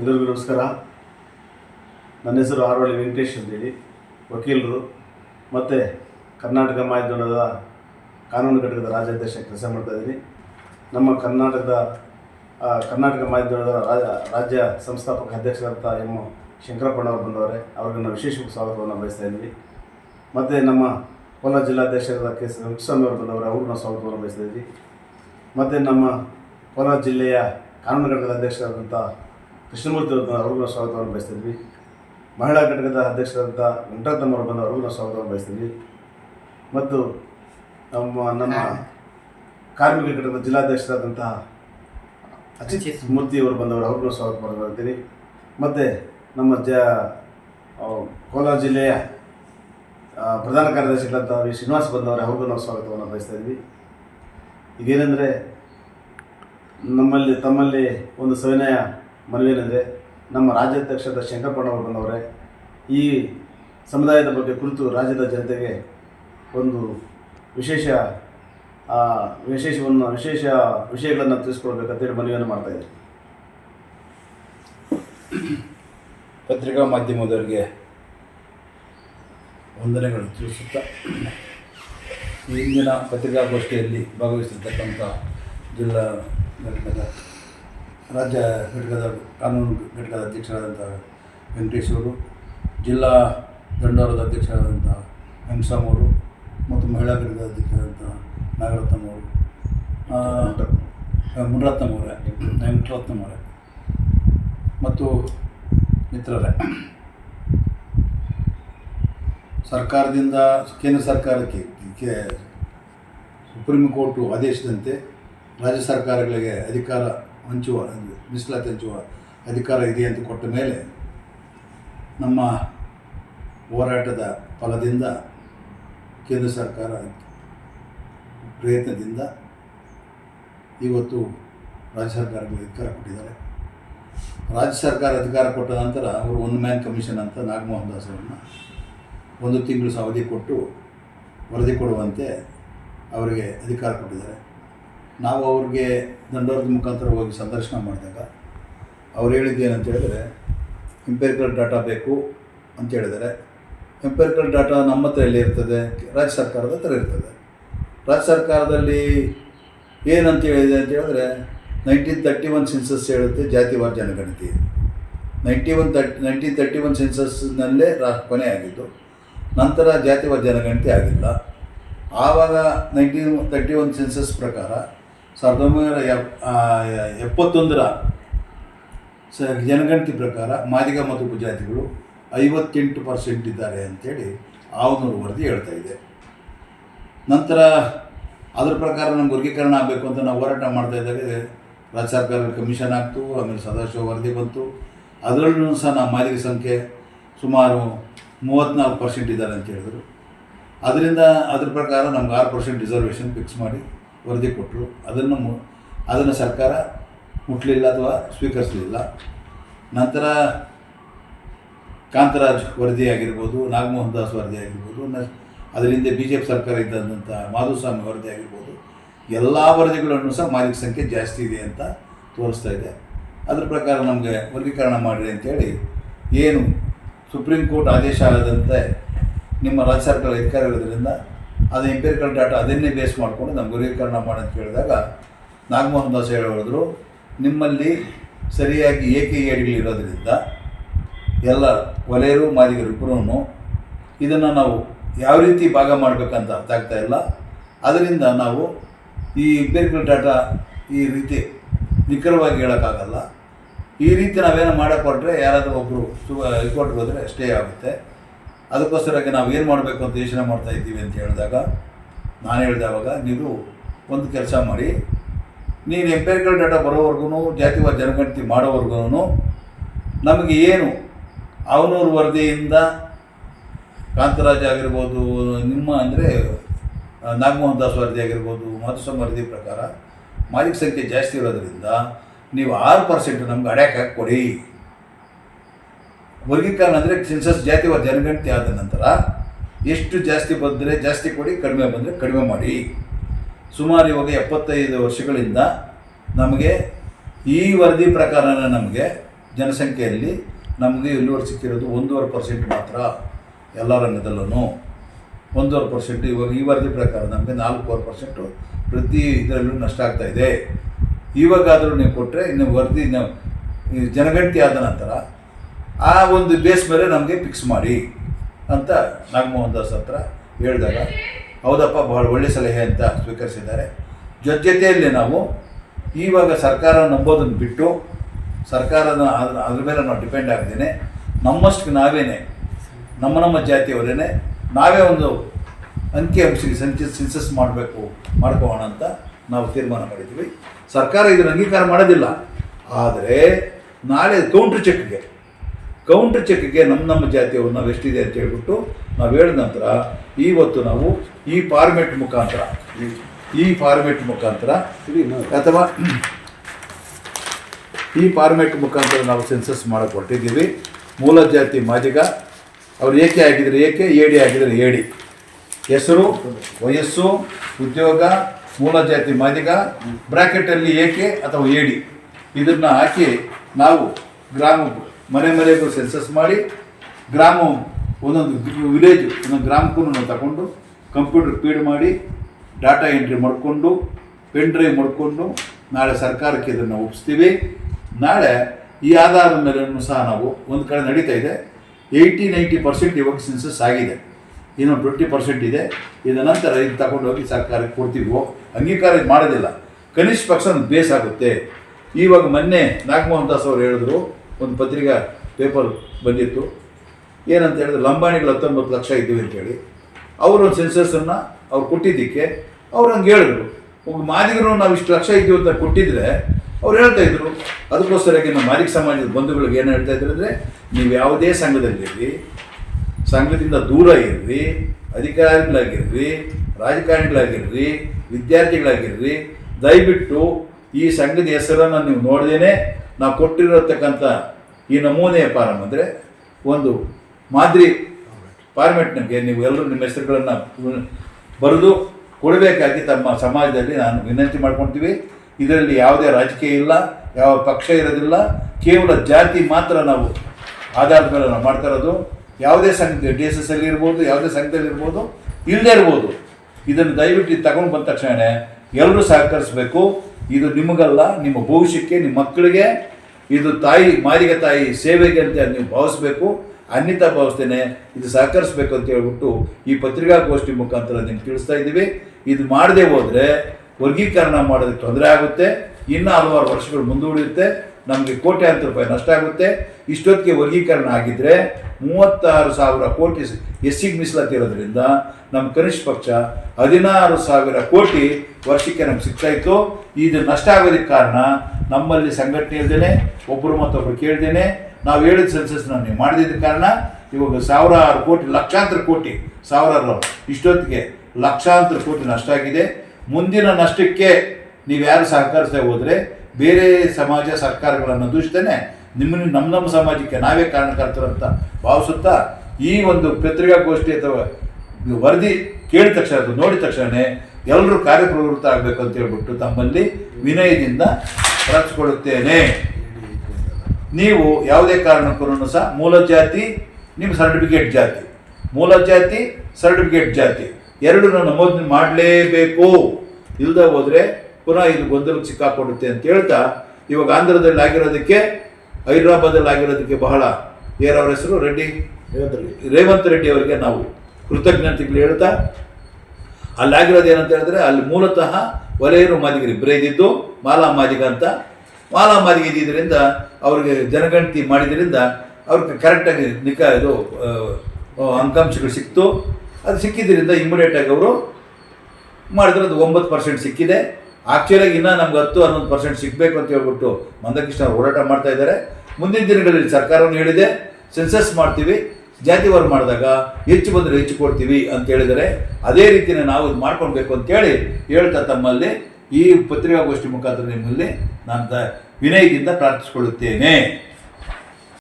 ಎಲ್ಲರಿಗೂ ನಮಸ್ಕಾರ. ನನ್ನ ಹೆಸರು ಆರೋಳಿ ವೆಂಕಟೇಶ್ ಅಂತೇಳಿ. ವಕೀಲರು ಮತ್ತು ಕರ್ನಾಟಕ ಮಾಧ್ಯಮದ ಕಾನೂನು ಘಟಕದ ರಾಜ್ಯಾಧ್ಯಕ್ಷ ಕೆಲಸ ಮಾಡ್ತಾಯಿದ್ದೀನಿ ನಮ್ಮ ಕರ್ನಾಟಕದ ಕರ್ನಾಟಕ ಮಾಧ್ಯಮದ ರಾಜ್ಯ ಸಂಸ್ಥಾಪಕ ಅಧ್ಯಕ್ಷರಂತ ಎಂ ಶಂಕರಪ್ಪಣ್ಣವರು ಬಂದವರೆ, ಅವ್ರಿಗೆ ನಾವು ವಿಶೇಷ ಸ್ವಾಗತವನ್ನು ಬಯಸ್ತಾ ಇದ್ದೀವಿ ಮತ್ತು ನಮ್ಮ ಕೋಲಾರ ಜಿಲ್ಲಾಧ್ಯಕ್ಷರಾದ ಕೆ ವೆಂಕಟಸ್ವಾಮಿ ಅವರು ಬಂದವರು, ಅವ್ರಿಗೂ ನಾವು ಸ್ವಾಗತವನ್ನು ಬಯಸ್ತಾ ಇದ್ವಿ ಮತ್ತು ನಮ್ಮ ಕೋಲಾರ ಜಿಲ್ಲೆಯ ಕಾನೂನು ಘಟಕದ ಅಧ್ಯಕ್ಷರಾದಂಥ ಕೃಷ್ಣಮೂರ್ತಿ ಅವರು ಅವ್ರಿಗೂ ಸ್ವಾಗತವನ್ನು ಬಯಸ್ತಿದ್ವಿ ಮಹಿಳಾ ಘಟಕದ ಅಧ್ಯಕ್ಷರಾದಂಥ ವೆಂಕಟರತ್ನಮ್ಮರು ಬಂದು ಅವ್ರಿಗೂ ಸ್ವಾಗತವನ್ನು ಬಯಸ್ತೀವಿ ಮತ್ತು ನಮ್ಮ ನಮ್ಮ ಕಾರ್ಮಿಕ ಘಟಕದ ಜಿಲ್ಲಾಧ್ಯಕ್ಷರಾದಂತಹ ಅಚಿತ್ ಮೂರ್ತಿ ಅವರು ಬಂದವರು ಅವ್ರಿಗೂ ಸ್ವಾಗತ ಮಾಡ್ತೀನಿ ಮತ್ತು ನಮ್ಮ ಜ ಕೋಲಾರ ಜಿಲ್ಲೆಯ ಪ್ರಧಾನ ಕಾರ್ಯದರ್ಶಿಗಳಂತಹ ವಿ. ಶ್ರೀನಿವಾಸ್ ಬಂದವರು ಅವ್ರಿಗೂ ನಾವು ಸ್ವಾಗತವನ್ನು ಬಯಸ್ತಾ ಇದ್ವಿ. ಈಗೇನೆಂದರೆ ನಮ್ಮಲ್ಲಿ ತಮ್ಮಲ್ಲಿ ಒಂದು ಸವಿನಯ ಮನವೇನೆಂದರೆ ನಮ್ಮ ರಾಜ್ಯಾಧ್ಯಕ್ಷರಾದ ಶಂಕರಪ್ಪನವರನ್ನವರೇ ಈ ಸಮುದಾಯದ ಬಗ್ಗೆ ಕುರಿತು ರಾಜ್ಯದ ಜನತೆಗೆ ಒಂದು ವಿಶೇಷ ವಿಶೇಷವನ್ನು, ವಿಶೇಷ ವಿಷಯಗಳನ್ನು ತಿಳಿಸ್ಕೊಡ್ಬೇಕಂತೇಳಿ ಮನವಿಯನ್ನು ಮಾಡ್ತಾಯಿದ್ದೀನಿ ಪತ್ರಿಕಾ ಮಾಧ್ಯಮದವರಿಗೆ ವಂದನೆಗಳು ತಿಳಿಸುತ್ತಾ ಇಂದಿನ ಪತ್ರಿಕಾಗೋಷ್ಠಿಯಲ್ಲಿ ಭಾಗವಹಿಸಿರ್ತಕ್ಕಂಥ ಜಿಲ್ಲಾ ಘಟಕದ ರಾಜ್ಯ ಘಟಕದ ಕಾನೂನು ಘಟಕದ ಅಧ್ಯಕ್ಷರಾದಂಥ ವೆಂಕಟೇಶ್ ಅವರು, ಜಿಲ್ಲಾ ದಂಡೋರದ ಅಧ್ಯಕ್ಷರಾದಂಥ ಅವರು ಮತ್ತು ಮಹಿಳಾ ಘಟಕದ ಅಧ್ಯಕ್ಷರಾದಂಥ ನಾಗರತ್ನಮ್ಮವರು ಮುನರತ್ನಮ್ಮವರೇ ವೆಂಕಟರತ್ನಮ್ಮವರೇ ಮತ್ತು ಮಿತ್ರರೇ. ಸರ್ಕಾರದಿಂದ, ಕೇಂದ್ರ ಸರ್ಕಾರಕ್ಕೆ ಸುಪ್ರೀಂ ಕೋರ್ಟು ಆದೇಶದಂತೆ ರಾಜ್ಯ ಸರ್ಕಾರಗಳಿಗೆ ಅಧಿಕಾರ ಹಂಚುವ ಮೀಸಲಾತಿ ಹಂಚುವ ಅಧಿಕಾರ ಇದೆ ಅಂತ ಕೊಟ್ಟ ಮೇಲೆ ನಮ್ಮ ಹೋರಾಟದ ಫಲದಿಂದ ಕೇಂದ್ರ ಸರ್ಕಾರ ಪ್ರಯತ್ನದಿಂದ ಇವತ್ತು ರಾಜ್ಯ ಸರ್ಕಾರಗಳಿಗೆ ಅಧಿಕಾರ ಕೊಟ್ಟಿದ್ದಾರೆ. ರಾಜ್ಯ ಸರ್ಕಾರ ಅಧಿಕಾರ ಕೊಟ್ಟ ನಂತರ ಅವರು ಒನ್ ಮ್ಯಾನ್ ಕಮಿಷನ್ ಅಂತ ನಾಗಮೋಹನ್ ದಾಸ್ ಅವರನ್ನು ಒಂದು ತಿಂಗಳು ಅವಧಿ ಕೊಟ್ಟು ವರದಿ ಕೊಡುವಂತೆ ಅವರಿಗೆ ಅಧಿಕಾರ ಕೊಟ್ಟಿದ್ದಾರೆ. ನಾವು ಅವ್ರಿಗೆ ದಂಡೋರದ ಮುಖಾಂತರ ಹೋಗಿ ಸಂದರ್ಶನ ಮಾಡಿದಾಗ ಅವ್ರು ಹೇಳಿದ್ದು ಏನಂತ ಹೇಳಿದ್ರೆ ಇಂಪೆರಿಕಲ್ ಡಾಟಾ ಬೇಕು ಅಂತ ಹೇಳಿದರೆ ಎಂಪೆರಿಕಲ್ ಡಾಟಾ ನಮ್ಮ ಹತ್ರ ಎಲ್ಲಿ ಇರ್ತದೆ? ರಾಜ್ಯ ಸರ್ಕಾರದ ಹತ್ರ ಇರ್ತದೆ. ರಾಜ್ಯ ಸರ್ಕಾರದಲ್ಲಿ ಏನಂತ ಹೇಳಿದೆ ಅಂತ ಹೇಳಿದ್ರೆ ನೈನ್ಟೀನ್ ತರ್ಟಿ ಒನ್ ಸೆನ್ಸಸ್ ಹೇಳುತ್ತೆ ಜಾತಿವಾರ ಜನಗಣತಿ. Ninety one thirty nineteen thirty one ಸೆನ್ಸಸ್ನಲ್ಲೇ ರಾ, ಕೊನೆ ಆಗಿದ್ದು, ನಂತರ ಜಾತಿವಾರ ಜನಗಣತಿ ಆಗಿಲ್ಲ. ಆವಾಗ ನೈನ್ಟೀನ್ ತರ್ಟಿ ಒನ್ ಸೆನ್ಸಸ್ ಪ್ರಕಾರ ಸಾವಿರದ ಒಂಬೈನೂರ ಎಪ್ ಎಪ್ಪತ್ತೊಂದರ ಸ, ಜನಗಣತಿ ಪ್ರಕಾರ ಮಾದಿಗ ಮತ್ತು ಉಪಜಾತಿಗಳು ಐವತ್ತೆಂಟು ಪರ್ಸೆಂಟ್ ಇದ್ದಾರೆ ಅಂತೇಳಿ ಆವನೂರು ವರದಿ ಹೇಳ್ತಾ ಇದೆ. ನಂತರ ಅದರ ಪ್ರಕಾರ ನಮ್ಗೆ ವರ್ಗೀಕರಣ ಆಗಬೇಕು ಅಂತ ನಾವು ಹೋರಾಟ ಮಾಡ್ತಾ ಇದ್ದಾಗ ರಾಜ್ಯ ಸರ್ಕಾರ ಕಮಿಷನ್ ಆಗ್ತು, ಆಮೇಲೆ ಸದಾಶಿವ ವರದಿ ಬಂತು. ಅದರಲ್ಲೂ ಸಹ ನಮ್ಮ ಮಾದಿಗ ಸಂಖ್ಯೆ ಸುಮಾರು ಮೂವತ್ತ್ನಾಲ್ಕು ಪರ್ಸೆಂಟ್ ಇದ್ದಾರೆ ಅಂತ ಹೇಳಿದ್ರು. ಅದರಿಂದ ಅದ್ರ ಪ್ರಕಾರ ನಮ್ಗೆ ಆರು ಪರ್ಸೆಂಟ್ ರಿಸರ್ವೇಷನ್ ಫಿಕ್ಸ್ ಮಾಡಿ ವರದಿ ಕೊಟ್ಟರು ಅದನ್ನು ಮು, ಅದನ್ನು ಸರ್ಕಾರ ಮುಟ್ಟಲಿಲ್ಲ ಅಥವಾ ಸ್ವೀಕರಿಸಲಿಲ್ಲ. ನಂತರ ಕಾಂತರಾಜ್ ವರದಿ ಆಗಿರ್ಬೋದು ನಾಗಮೋಹನ್ ದಾಸ್ ವರದಿ ಆಗಿರ್ಬೋದು ನ, ಅದರಿಂದ ಬಿ ಜೆ ಪಿ ಸರ್ಕಾರ ಇದ್ದಂಥ ಮಾಧುಸ್ವಾಮಿ ವರದಿ ಆಗಿರ್ಬೋದು ಎಲ್ಲ ವರದಿಗಳನ್ನು ಸಹ ಮಾಲಿಕ ಸಂಖ್ಯೆ ಜಾಸ್ತಿ ಇದೆ ಅಂತ ತೋರಿಸ್ತಾ ಇದೆ. ಅದ್ರ ಪ್ರಕಾರ ನಮಗೆ ವರ್ಗೀಕರಣ ಮಾಡಿರಿ ಅಂತೇಳಿ ಏನು ಸುಪ್ರೀಂ ಕೋರ್ಟ್ ಆದೇಶ ಆದಂತೆ ನಿಮ್ಮ ರಾಜ್ಯ ಸರ್ಕಾರ ಅಧಿಕಾರ ಇರೋದ್ರಿಂದ ಅದು ಎಂಪಿರಿಕಲ್ ಡಾಟಾ ಅದನ್ನೇ ಬೇಸ್ ಮಾಡಿಕೊಂಡು ನಮ್ಮ ಗುರೀಕರಣ ಮಾಡಿ ಅಂತ ಕೇಳಿದಾಗ ನಾಗಮೋಹನ್ ದಾಸ್ ಹೇಳೋದ್ರು ನಿಮ್ಮಲ್ಲಿ ಸರಿಯಾಗಿ ಏಕೆ ಏಡಿಗಳಿರೋದ್ರಿಂದ ಎಲ್ಲ ವಲಯರು ಮಾದಿಗರು ಇಬ್ಬರೂ ಇದನ್ನು ನಾವು ಯಾವ ರೀತಿ ಭಾಗ ಮಾಡಬೇಕಂತ ಅರ್ಥ ಆಗ್ತಾ ಇಲ್ಲ. ಅದರಿಂದ ನಾವು ಈ ಎಂಪಿರಿಕಲ್ ಡಾಟಾ ಈ ರೀತಿ ನಿಖರವಾಗಿ ಹೇಳೋಕ್ಕಾಗಲ್ಲ. ಈ ರೀತಿ ನಾವೇನು ಮಾಡಕ್ಕೆ ಹೊರಟ್ರೆ ಯಾರಾದರೂ ಒಬ್ಬರು ಸು ಹೋದರೆ ಸ್ಟೇ ಆಗುತ್ತೆ. ಅದಕ್ಕೋಸ್ಕರವಾಗಿ ನಾವು ಏನು ಮಾಡಬೇಕು ಅಂತ ಯೋಚನೆ ಮಾಡ್ತಾ ಇದ್ದೀವಿ ಅಂತ ಹೇಳಿದಾಗ ನಾನು ಹೇಳಿದವಾಗ ನೀವು ಒಂದು ಕೆಲಸ ಮಾಡಿ, ನೀನು ಎಂಪೆರಿಕಲ್ ಡಾಟಾ ಬರೋವರೆಗೂ ಜಾತಿವಾರ ಜನಗಣತಿ ಮಾಡೋವರೆಗೂ ನಮಗೆ ಏನು ಅವನೂರು ವರದಿಯಿಂದ ಕಾಂತರಾಜ್ ಆಗಿರ್ಬೋದು, ನಿಮ್ಮ ಅಂದರೆ ನಾಗಮೋಹನ್ ದಾಸ್ ವರದಿ ಆಗಿರ್ಬೋದು ಮಧುಸಮ್ಮ ವರದಿ ಪ್ರಕಾರ ಮಾಲಿಕ ಸಂಖ್ಯೆ ಜಾಸ್ತಿ ಇರೋದರಿಂದ ನೀವು ಆರು ಪರ್ಸೆಂಟ್ ನಮ್ಗೆ ಅಡ್ಯಾಕ್ ಹಾಕಿ ಕೊಡಿ ವರ್ಗೀಕರಣ ಅಂದರೆ ಸೆನ್ಸಸ್ ಜಾತಿವಾರ ಜನಗಣತಿ ಆದ ನಂತರ ಎಷ್ಟು ಜಾಸ್ತಿ ಬಂದರೆ ಜಾಸ್ತಿ ಕೊಡಿ, ಕಡಿಮೆ ಬಂದರೆ ಕಡಿಮೆ ಮಾಡಿ. ಸುಮಾರು ಇವಾಗ ಎಪ್ಪತ್ತೈದು ವರ್ಷಗಳಿಂದ ನಮಗೆ ಈ ವರದಿ ಪ್ರಕಾರನ ನಮಗೆ ಜನಸಂಖ್ಯೆಯಲ್ಲಿ ನಮಗೆ ಇಳುವರಿ ಸಿಕ್ಕಿರೋದು ಒಂದೂವರೆ ಪರ್ಸೆಂಟ್ ಮಾತ್ರ ಎಲ್ಲ ರಂಗದಲ್ಲೂ ಒಂದೂವರೆ ಪರ್ಸೆಂಟ್ ಇವಾಗ ಈ ವರದಿ ಪ್ರಕಾರ ನಮಗೆ ನಾಲ್ಕೂವರೆ ಪರ್ಸೆಂಟು ಪ್ರತಿ ಇದರಲ್ಲೂ ನಷ್ಟ ಆಗ್ತಾ ಇದೆ. ಇವಾಗಾದರೂ ನೀವು ಕೊಟ್ಟರೆ ಇನ್ನು ವರದಿ ಜನಗಣತಿ ಆದ ನಂತರ ಆ ಒಂದು ಬೇಸ್ ಮೇಲೆ ನಮಗೆ ಫಿಕ್ಸ್ ಮಾಡಿ ಅಂತ ನಾಗಮೋಹನ್ ದಾಸ್ ಹತ್ರ ಹೇಳಿದಾಗ, ಹೌದಪ್ಪ, ಬಹಳ ಒಳ್ಳೆ ಸಲಹೆ ಅಂತ ಸ್ವೀಕರಿಸಿದ್ದಾರೆ. ಜೊತೆ ಜೊತೆಯಲ್ಲಿ ನಾವು ಇವಾಗ ಸರ್ಕಾರ ನಂಬೋದನ್ನು ಬಿಟ್ಟು, ಸರ್ಕಾರದ ಅದ್ರ ಅದ್ರ ಮೇಲೆ ನಾವು ಡಿಪೆಂಡ್ ಆಗ್ದೇನೆ, ನಮ್ಮಷ್ಟು ನಾವೇನೆ, ನಮ್ಮ ನಮ್ಮ ಜಾತಿಯವರೇನೆ, ನಾವೇ ಒಂದು ಅಂಕಿ ಅಂಶಕ್ಕೆ ಸಂಚ ಸೆನ್ಸಸ್ ಮಾಡಬೇಕು ಮಾಡ್ಕೋಣ ಅಂತ ನಾವು ತೀರ್ಮಾನ ಮಾಡಿದ್ವಿ. ಸರ್ಕಾರ ಇದನ್ನು ಅಂಗೀಕಾರ ಮಾಡೋದಿಲ್ಲ. ಆದರೆ ನಾಳೆ ಕೌಂಟ್ರ್ ಚೆಕ್ಗೆ ಕೌಂಟ್ರ್ ಚೆಕ್ಗೆ ನಮ್ಮ ನಮ್ಮ ಜಾತಿಯವರು ನಾವು ಎಷ್ಟಿದೆ ಅಂತ ಹೇಳ್ಬಿಟ್ಟು ನಾವು ಹೇಳಿದ ನಂತರ ಇವತ್ತು ನಾವು ಈ ಫಾರ್ಮೆಟ್ ಮುಖಾಂತರ, ಈ ಫಾರ್ಮೆಟ್ ಮುಖಾಂತರ ಅಥವಾ ಈ ಫಾರ್ಮೆಟ್ ಮುಖಾಂತರ ನಾವು ಸೆನ್ಸಸ್ ಮಾಡಕ್ಕೆ ಹೊರಟಿದ್ದೀವಿ ಮೂಲ ಜಾತಿ ಮಾದಿಗ, ಅವ್ರು ಏಕೆ ಆಗಿದ್ರೆ ಏಕೆ, ಏಡಿ ಆಗಿದ್ರೆ ಏಡಿ. ಹೆಸರು, ವಯಸ್ಸು, ಉದ್ಯೋಗ, ಮೂಲ ಜಾತಿ ಮಾದಿಗ ಬ್ರಾಕೆಟಲ್ಲಿ ಏಕೆ ಅಥವಾ ಏಡಿ. ಇದನ್ನು ಹಾಕಿ ನಾವು ಗ್ರಾಮ ಮನೆ ಮನೆಗೂ ಸೆನ್ಸಸ್ ಮಾಡಿ ಗ್ರಾಮ ಒಂದೊಂದು ವಿಲೇಜ್ ಒಂದೊಂದು ಗ್ರಾಮಕ್ಕೂ ನಾವು ತಗೊಂಡು ಕಂಪ್ಯೂಟರ್ ಫೀಡ್ ಮಾಡಿ ಡಾಟಾ ಎಂಟ್ರಿ ಮಾಡಿಕೊಂಡು ಪೆನ್ ಡ್ರೈವ್ ಮಾಡಿಕೊಂಡು ನಾಳೆ ಸರ್ಕಾರಕ್ಕೆ ಇದನ್ನು ಒಪ್ಪಿಸ್ತೀವಿ ನಾಳೆ ಈ ಆಧಾರದ ಮೇಲೆ ಸಹ ನಾವು ಒಂದು ಕಡೆ ನಡೀತಾ ಇದೆ. ಏಯ್ಟಿ ನೈಂಟಿ ಪರ್ಸೆಂಟ್ ಇವಾಗ ಸೆನ್ಸಸ್ ಆಗಿದೆ. ಇನ್ನೊಂದು ಟ್ವೆಂಟಿ ಪರ್ಸೆಂಟ್ ಇದೆ. ಇದರ ನಂತರ ಇದು ತಗೊಂಡೋಗಿ ಸರ್ಕಾರಕ್ಕೆ ಕೊಡ್ತೀವಿ. ಅಂಗೀಕಾರ ಮಾಡೋದಿಲ್ಲ. ಕನಿಷ್ಠ ಪಕ್ಷ ಬೇಸಾಗುತ್ತೆ ಇವಾಗ ಮೊನ್ನೆ ನಾಗಮೋಹನ್ ದಾಸ್ ಅವರು ಹೇಳಿದ್ರು ಒಂದು ಪತ್ರಿಕಾ ಪೇಪರ್ ಬಂದಿತ್ತು. ಏನಂತ ಹೇಳಿದ್ರೆ ಲಂಬಾಣಿಗಳು ಹತ್ತೊಂಬತ್ತು ಲಕ್ಷ ಇದ್ದೀವಿ ಅಂತೇಳಿ ಅವರು ಒಂದು ಸೆನ್ಸಸ್ಸನ್ನು ಅವ್ರು ಕೊಟ್ಟಿದ್ದಕ್ಕೆ ಅವ್ರು ಹಂಗೆ ಹೇಳಿದ್ರು. ಒಬ್ಬ ಮಾದಿಗರು ನಾವು ಇಷ್ಟು ಲಕ್ಷ ಇದ್ದೀವಿ ಅಂತ ಕೊಟ್ಟಿದ್ರೆ ಅವ್ರು ಹೇಳ್ತಾ ಇದ್ರು ಅದಕ್ಕೋಸ್ಕರವಾಗಿ ನಮ್ಮ ಮಾದಿಗ ಸಮಾಜದ ಬಂಧುಗಳಿಗೆ ಏನು ಹೇಳ್ತಾ ಇದ್ರು ಅಂದರೆ, ನೀವು ಯಾವುದೇ ಸಂಘದಲ್ಲಿರ್ರಿ, ಸಂಘದಿಂದ ದೂರ ಇರ್ರಿ, ಅಧಿಕಾರಿಗಳಾಗಿರ್ರಿ, ರಾಜಕಾರಣಿಗಳಾಗಿರ್ರಿ, ವಿದ್ಯಾರ್ಥಿಗಳಾಗಿರ್ರಿ, ದಯವಿಟ್ಟು ಈ ಸಂಘದ ಹೆಸರನ್ನು ನೀವು ನೋಡ್ದೇನೆ ನಾವು ಕೊಟ್ಟಿರತಕ್ಕಂಥ ಈ ನಮೂನೆಯ ಫಾರಂ ಅಂದರೆ ಒಂದು ಮಾದರಿ ಫಾರ್ಮೆಟ್ನಿಗೆ ನೀವು ಎಲ್ಲರೂ ನಿಮ್ಮ ಹೆಸರುಗಳನ್ನು ಬರೆದು ಕೊಡಬೇಕಾಗಿ ತಮ್ಮ ಸಮಾಜದಲ್ಲಿ ನಾನು ವಿನಂತಿ ಮಾಡ್ಕೊಳ್ತೀವಿ. ಇದರಲ್ಲಿ ಯಾವುದೇ ರಾಜಕೀಯ ಇಲ್ಲ, ಯಾವ ಪಕ್ಷ ಇರೋದಿಲ್ಲ. ಕೇವಲ ಜಾತಿ ಮಾತ್ರ ನಾವು ಆಧಾರದ ಮೇಲೆ ನಾವು ಮಾಡ್ತಾ ಇರೋದು. ಯಾವುದೇ ಸಂಘ ಡಿ ಎಸ್ ಎಸ್ ಅಲ್ಲಿ ಇರ್ಬೋದು, ಯಾವುದೇ ಸಂಘದಲ್ಲಿ ಇರ್ಬೋದು ಇಲ್ಲದೇ ಇರ್ಬೋದು. ಇದನ್ನು ದಯವಿಟ್ಟು ತಗೊಂಡು ಬಂದ ತಕ್ಷಣ ಎಲ್ಲರೂ ಸಹಕರಿಸಬೇಕು. ಇದು ನಿಮಗಲ್ಲ, ನಿಮ್ಮ ಭವಿಷ್ಯಕ್ಕೆ, ನಿಮ್ಮ ಮಕ್ಕಳಿಗೆ ಇದು ತಾಯಿ, ಮಾರಿಗೆ ತಾಯಿ ಸೇವೆಗೆ ಅಂತ ನೀವು ಭಾವಿಸ್ಬೇಕು ಅನ್ನಿತ ಭಾವಿಸ್ತೇನೆ, ಇದು ಸಹಕರಿಸಬೇಕು ಅಂತ ಹೇಳ್ಬಿಟ್ಟು ಈ ಪತ್ರಿಕಾಗೋಷ್ಠಿ ಮುಖಾಂತರ ನಿಮ್ಗೆ ತಿಳಿಸ್ತಾ ಇದ್ದೀವಿ. ಇದು ಮಾಡದೆ ಹೋದರೆ, ವರ್ಗೀಕರಣ ಮಾಡೋದಕ್ಕೆ ತೊಂದರೆ ಆಗುತ್ತೆ. ಇನ್ನೂ ಹಲವಾರು ವರ್ಷಗಳು ಮುಂದೂಡಿರುತ್ತೆ. ನಮಗೆ ಕೋಟ್ಯಾಂತರ ರೂಪಾಯಿ ನಷ್ಟ ಆಗುತ್ತೆ. ಇಷ್ಟೊತ್ತಿಗೆ ವರ್ಗೀಕರಣ ಆಗಿದ್ದರೆ ಮೂವತ್ತಾರು ಸಾವಿರ ಕೋಟಿ ಎಸ್ ಸಿಗೆ ಮೀಸಲಾತಿ ನಮ್ಮ ಕನಿಷ್ಠ ಪಕ್ಷ ಹದಿನಾರು ಸಾವಿರ ಕೋಟಿ ವರ್ಷಕ್ಕೆ ನಮ್ಗೆ ಸಿಗ್ತಾ ಇತ್ತು. ಇದು ನಷ್ಟ ಆಗೋದಕ್ಕೆ ಕಾರಣ ನಮ್ಮಲ್ಲಿ ಸಂಘಟನೆ ಇಲ್ದೇನೆ ಒಬ್ಬರು ಮತ್ತೊಬ್ಬರು ಕೇಳ್ದೇನೆ, ನಾವು ಹೇಳಿದ ಸೆನ್ಸಸ್ನ ನೀವು ಮಾಡಿದ ಕಾರಣ ಇವಾಗ ಸಾವಿರಾರು ಕೋಟಿ, ಲಕ್ಷಾಂತರ ಕೋಟಿ, ಸಾವಿರಾರು ಇಷ್ಟೊತ್ತಿಗೆ ಲಕ್ಷಾಂತರ ಕೋಟಿ ನಷ್ಟ ಆಗಿದೆ. ಮುಂದಿನ ನಷ್ಟಕ್ಕೆ ನೀವು ಯಾರು ಸಹಕರಿಸದೆ ಹೋದರೆ ಬೇರೆ ಸಮಾಜ ಸರ್ಕಾರಗಳನ್ನು ದೂಷಿತೇನೆ ನಿಮ್ಮನ್ನು ನಮ್ಮ ನಮ್ಮ ಸಮಾಜಕ್ಕೆ ನಾವೇ ಕಾರಣಕರ್ತರು ಅಂತ ಭಾವಿಸುತ್ತಾ ಈ ಒಂದು ಪತ್ರಿಕಾಗೋಷ್ಠಿ ಅಥವಾ ವರದಿ ಕೇಳಿದ ತಕ್ಷಣ ನೋಡಿದ ತಕ್ಷಣ ಎಲ್ಲರೂ ಕಾರ್ಯಪ್ರವೃತ್ತ ಆಗಬೇಕು ಅಂತ ಹೇಳ್ಬಿಟ್ಟು ತಮ್ಮಲ್ಲಿ ವಿನಯದಿಂದ ರಚಿಸಿಕೊಳ್ಳುತ್ತೇನೆ. ನೀವು ಯಾವುದೇ ಕಾರಣಕ್ಕೂ ಸಹ ಮೂಲ ಜಾತಿ, ನಿಮ್ಮ ಸರ್ಟಿಫಿಕೇಟ್ ಜಾತಿ, ಮೂಲ ಜಾತಿ, ಸರ್ಟಿಫಿಕೇಟ್ ಜಾತಿ, ಎರಡನ್ನೂ ನಮೂದು ಮಾಡಲೇಬೇಕು. ಇಲ್ಲದ ಹೋದರೆ ಪುನಃ ಇದು ಗೊಂದಲಕ್ಕೆ ಸಿಕ್ಕಾಕೊಡುತ್ತೆ ಅಂತ ಹೇಳ್ತಾ, ಇವಾಗ ಆಂಧ್ರದಲ್ಲಿ ಆಗಿರೋದಕ್ಕೆ ಹೈದರಾಬಾದಲ್ಲಿ ಆಗಿರೋದಕ್ಕೆ ಬಹಳ ಯಾರವ್ರ ಹೆಸರು ರೆಡ್ಡಿ, ರೇವಂತ್ ರೆಡ್ಡಿ. ಅವರಿಗೆ ನಾವು ಕೃತಜ್ಞತೆಗಳು ಹೇಳ್ತಾ ಅಲ್ಲಿ ಆಗಿರೋದು ಏನಂತ ಹೇಳಿದ್ರೆ ಅಲ್ಲಿ ಮೂಲತಃ ಒಲೆಯರು ಮಾದಿಗಿರಿ, ಬರೆದಿದ್ದು ಮಾಲಾ ಮಾದಿಗ ಅಂತ. ಮಾಲಾ ಮಾದಿಗ ಇದ್ದಿದ್ದರಿಂದ ಅವ್ರಿಗೆ ಜನಗಣತಿ ಮಾಡಿದ್ರಿಂದ ಅವ್ರಿಗೆ ಕರೆಕ್ಟಾಗಿ ನಿಕ ಇದು ಅಂಕಾಂಶಗಳು ಸಿಕ್ತು. ಅದು ಸಿಕ್ಕಿದ್ದರಿಂದ ಇಮಿಡಿಯೇಟಾಗಿ ಅವರು ಮಾಡಿದ್ರೆ, ಅದು ಒಂಬತ್ತು ಪರ್ಸೆಂಟ್ ಸಿಕ್ಕಿದೆ. ಆ್ಯಕ್ಚುಲಾಗಿ ಇನ್ನೂ ನಮ್ಗೆ ಹತ್ತು, ಹನ್ನೊಂದು ಪರ್ಸೆಂಟ್ ಸಿಗಬೇಕು ಅಂತ ಹೇಳ್ಬಿಟ್ಟು ಮಂದಕೃಷ್ಣ ಹೋರಾಟ ಮಾಡ್ತಾ ಇದ್ದಾರೆ. ಮುಂದಿನ ದಿನಗಳಲ್ಲಿ ಸರ್ಕಾರವನ್ನು ಹೇಳಿದೆ ಸೆನ್ಸಸ್ ಮಾಡ್ತೀವಿ ಜಾತಿವಾರು ಮಾಡಿದಾಗ ಹೆಚ್ಚು ಬಂದರೆ ಹೆಚ್ಚು ಕೊಡ್ತೀವಿ ಅಂತ ಹೇಳಿದರೆ ಅದೇ ರೀತಿಯೇ ನಾವು ಇದು ಮಾಡ್ಕೊಳ್ಬೇಕು ಅಂತೇಳಿ ಹೇಳ್ತಾ ತಮ್ಮಲ್ಲಿ ಈ ಪತ್ರಿಕಾಗೋಷ್ಠಿ ಮುಖಾಂತರ ನಿಮ್ಮಲ್ಲಿ ನಾನು ವಿನಯದಿಂದ ಪ್ರಾರ್ಥಿಸಿಕೊಳ್ಳುತ್ತೇನೆ.